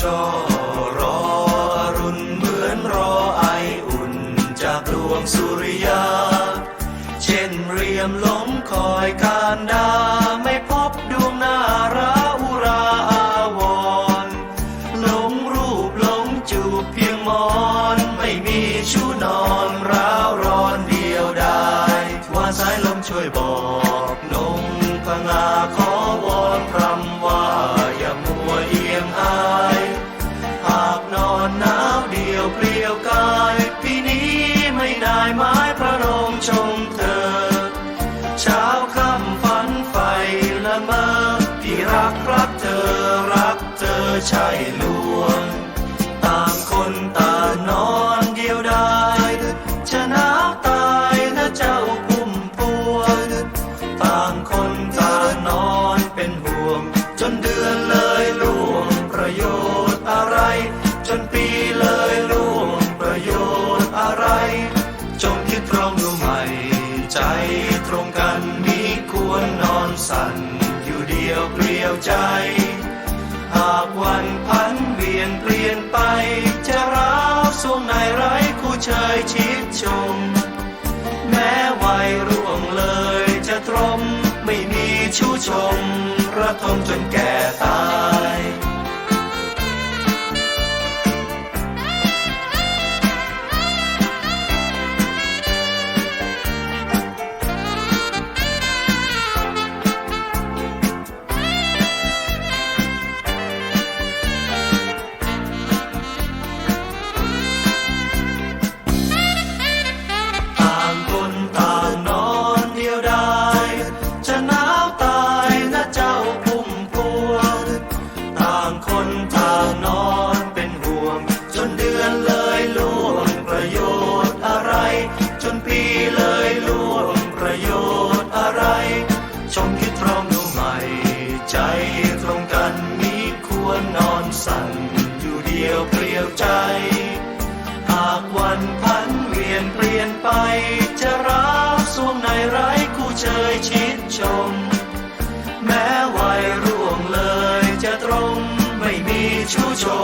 ช่อรออรุณเหมือนรอไออุ่นจากดวงสุริยา เช่นเรียมล้มคอยการดาไม่พบดวงนาราอุราอาวรหลงรูปหลงจูบเพียงมอนไม่มีชูนอนร้าวร้อนเดียวดายว่าสายลมช่วยบอกายพี่นี้ไม่ได้ไม้พระรองชมเธอ เช้าค่ำฝันไฟละเมอพี่รักรักเธอรักเธอใช่ลวง ควรนอนสั่นอยู่เดียวเปลี่ยวใจ หากวันพันเวียนเปลี่ยนไป จะร้าวสวงในไร้คู่เชยชิดชม แม้วัยร่วงเลยจะตรม ไม่มีชู้ชม ระทมจนแก่ตา สั่นอยู่เดียวเปลี่ยวใจ หากวันพันเวียนเปลี่ยนไป จะรับสวงในไร้คู่เชยชิดชม แม้วัยร่วงเลยจะตรงไม่มีชู้ชม